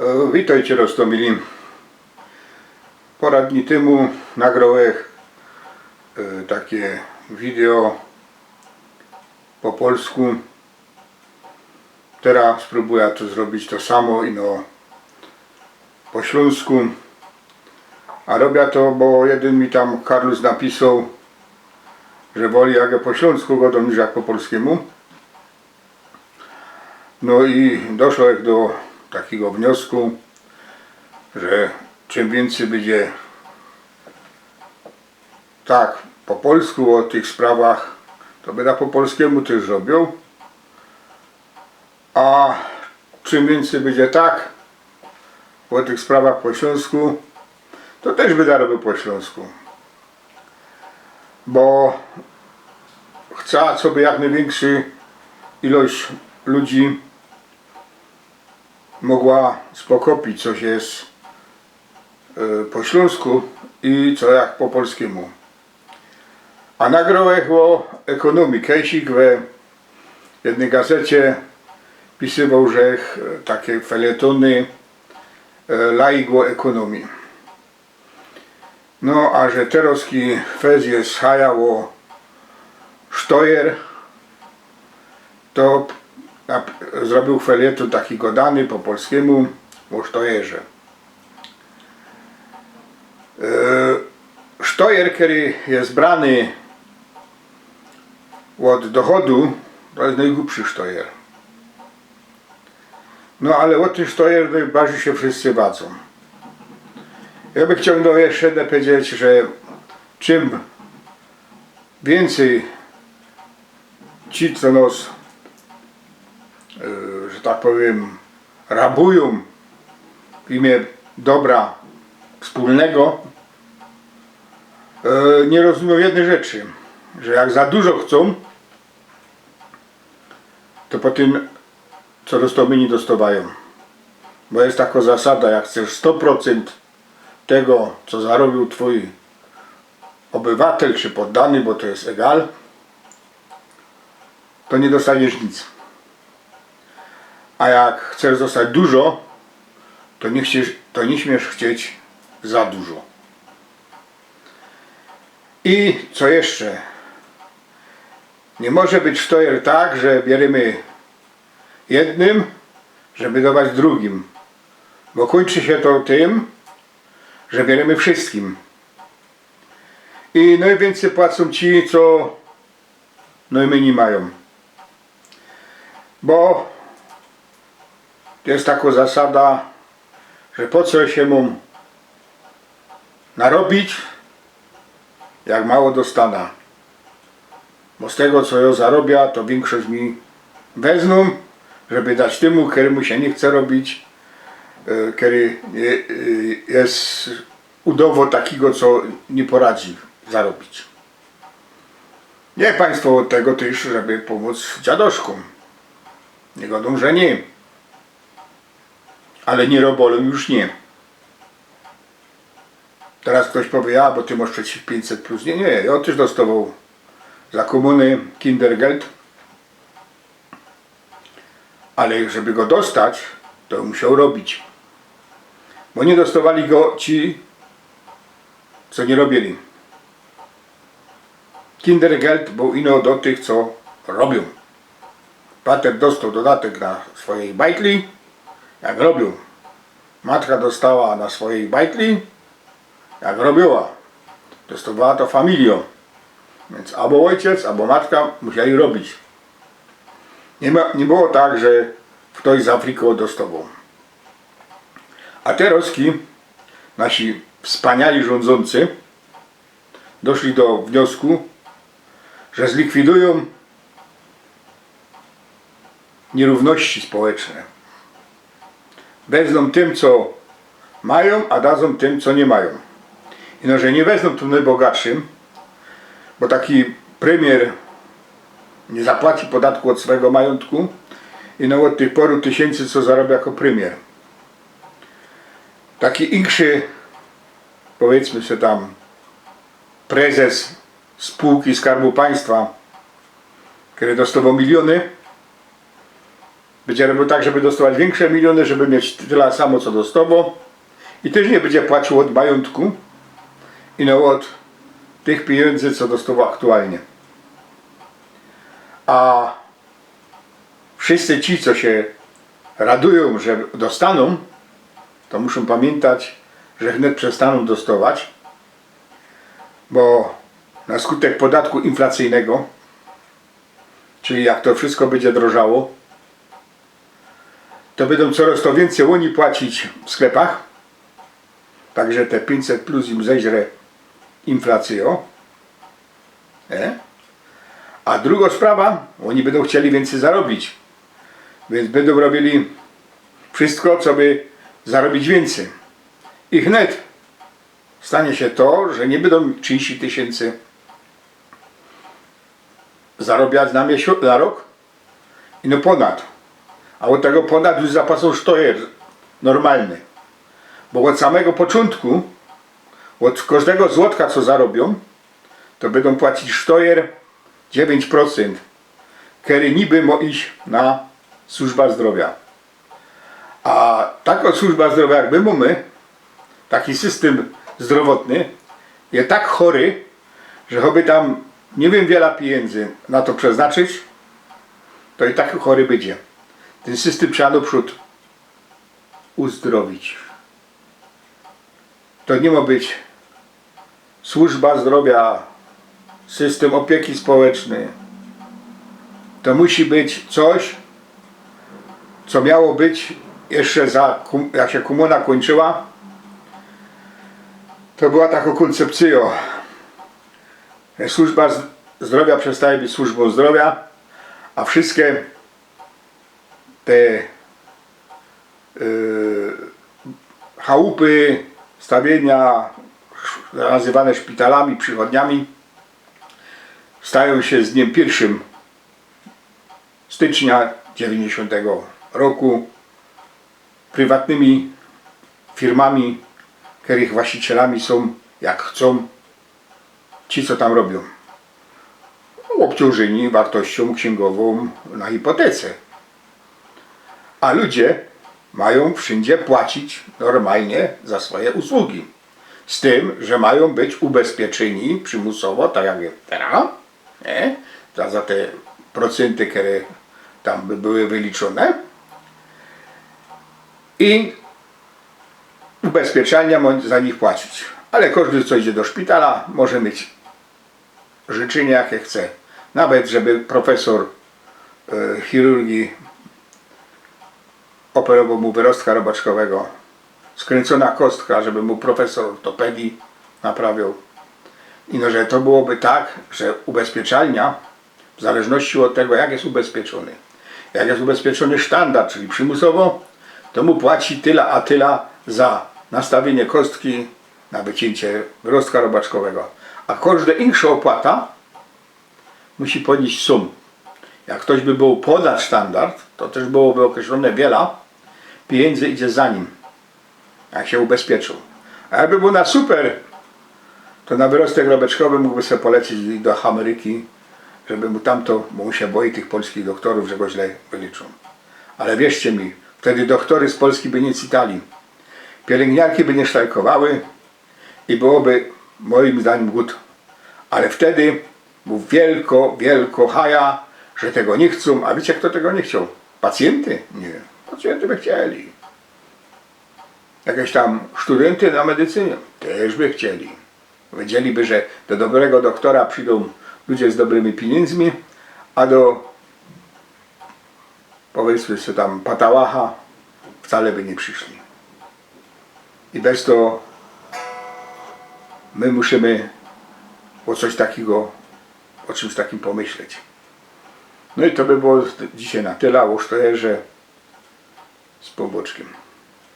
E, Witajcie Rostomili. Pora dni temu nagrałem e, takie wideo po polsku. Teraz spróbuję to zrobić to samo i no po śląsku. A robię to, bo jeden mi tam Karlus napisał, że woli jak ja po śląsku godą niż jak po polskiemu. No i doszło do takiego wniosku, że czym więcej będzie tak po polsku o tych sprawach, to będę po polskiemu też robił. A czym więcej będzie tak o tych sprawach po śląsku, to też będę robił po śląsku. Bo chcę sobie jak największy ilość ludzi mogła spokopić, coś jest e, po śląsku i co jak po polskiemu. A nagrałem o ekonomii. Kejsik w jednej gazecie pisywał, że takie felietony e, laik o ekonomii. No, a że teroski fez jest hajał o Sztojer, to zrobił felieton taki godany po polskiemu o Sztojerze. E, Sztojer, który jest brany od dochodu, to jest najgłupszy Sztojer. No ale o tym Sztojer najbardziej się wszyscy badzą. Ja bym chciał no jeszcze powiedzieć, że czym więcej ci, co nos, e, że tak powiem, rabują w imię dobra wspólnego, e, nie rozumieją jednej rzeczy, że jak za dużo chcą, to po tym co dostomyni dostawają. Bo jest taka zasada, jak chcesz 100% tego, co zarobił twój obywatel czy poddany, bo to jest egal, to nie dostaniesz nic. A jak chcesz dostać dużo, to nie, chcesz, to nie śmiesz chcieć za dużo. I co jeszcze? Nie może być sztojer tak, że bierzemy jednym, żeby dawać drugim. Bo kończy się to tym, że bierzemy wszystkim. I najwięcej płacą ci, co najmniej mają. Bo jest taka zasada, że po co się mu narobić, jak mało dostana. Bo z tego, co ja zarobia, to większość mi wezmą, żeby dać temu, któremu się nie chce robić, e, który e, jest udowo takiego, co nie poradzi zarobić. Nie państwo tego też, żeby pomóc dziadoszkom. Że nie. Ale nie robolom już nie. Teraz ktoś powie, a bo ty masz przeciw 500 plus. Nie, nie, ja też dostawał za komuny Kindergeld. Ale żeby go dostać, to musiał robić. Bo nie dostawali go ci, co nie robili. Kindergeld był ino do tych, co robią. Pater dostał dodatek na swojej bajtli, jak robił. Matka dostała na swojej bajtli, jak robiła. Dostawała to familią. Więc albo ojciec, albo matka musieli robić. Nie, ma, nie było tak, że ktoś z Afryki dostawał. A te Roski, nasi wspaniali rządzący, doszli do wniosku, że zlikwidują nierówności społeczne. Wezmą tym, co mają, a dadzą tym, co nie mają. I no, że nie wezmą tym najbogatszym, bo taki premier nie zapłaci podatku od swojego majątku i no od tych paru tysięcy, co zarabia jako premier. Taki inszy, powiedzmy sobie tam, prezes spółki Skarbu Państwa, który dostawał miliony, Będzie robił tak, żeby dostawać większe miliony, żeby mieć tyle samo co dostawał. I też nie będzie płacił od majątku i no od tych pieniędzy, co dostawał aktualnie. A wszyscy ci, co się radują, że dostaną, to muszą pamiętać, że wnet przestaną dostawać, bo na skutek podatku inflacyjnego, czyli jak to wszystko będzie drożało, to będą coraz to więcej oni płacić w sklepach, także te 500 plus im zeźre inflacją. Nie? A druga sprawa, oni będą chcieli więcej zarobić, więc będą robili wszystko, co by zarobić więcej. I wnet stanie się to, że nie będą 30 tysięcy zarabiać na, na rok i no ponad. A od tego ponad już zapasą sztojer normalny. Bo od samego początku, od każdego złotka co zarobią, to będą płacić sztojer 9%, który niby ma iść na służba zdrowia. A taka służba zdrowia jak my mamy, taki system zdrowotny, jest tak chory, że choby tam nie wiem wiele pieniędzy na to przeznaczyć, to i tak chory będzie. Ten system trzeba naprzód uzdrowić. To nie ma być służba zdrowia, system opieki społecznej. To musi być coś, co miało być jeszcze za, jak się komuna kończyła, to była taka koncepcja. że Służba zdrowia przestaje być służbą zdrowia, a wszystkie te yy, chałupy, stawienia nazywane szpitalami, przychodniami stają się z dniem 1 stycznia 90 roku prywatnymi firmami, których właścicielami są, jak chcą, ci, co tam robią. Obciążeni wartością księgową na hipotece. A ludzie mają wszędzie płacić normalnie za swoje usługi. Z tym, że mają być ubezpieczeni przymusowo, tak jak teraz, nie? Za, za te procenty, które tam by były wyliczone. I ubezpieczalnia za nich płacić. Ale każdy, co idzie do szpitala, może mieć życzenie, jakie chce. Nawet, żeby profesor e, chirurgii operował mu wyrostka robaczkowego, skręcona kostka, żeby mu profesor ortopedii naprawiał. I no, że to byłoby tak, że ubezpieczalnia, w zależności od tego, jak jest ubezpieczony, jak jest ubezpieczony sztandar, czyli przymusowo, to mu płaci tyle a tyle za nastawienie kostki na wycięcie wyrostka robaczkowego. A każda inna opłata musi ponieść sum. Jak ktoś by był ponad standard, to też byłoby określone wiele pieniędzy idzie za nim, jak się ubezpieczył. A jakby był na super, to na wyrostek robaczkowy mógłby sobie polecieć do Ameryki, żeby mu tamto, bo on się boi tych polskich doktorów, że go źle wyliczą. Ale wierzcie mi, wtedy doktory z Polski by nie citali. Pielęgniarki by nie sztajkowały i byłoby moim zdaniem głód. Ale wtedy był wielko, wielko haja, że tego nie chcą. A wiecie kto tego nie chciał? Pacjenty? Nie. Pacjenty by chcieli. Jakieś tam studenty na medycynie? Też by chcieli. Wiedzieliby, że do dobrego doktora przyjdą ludzie z dobrymi pieniędzmi, a do powiedzmy sobie tam patałacha wcale by nie przyszli. I bez to my musimy o coś takiego, o czymś takim pomyśleć. No i to by było dzisiaj na tyle, jest, że z poboczkiem.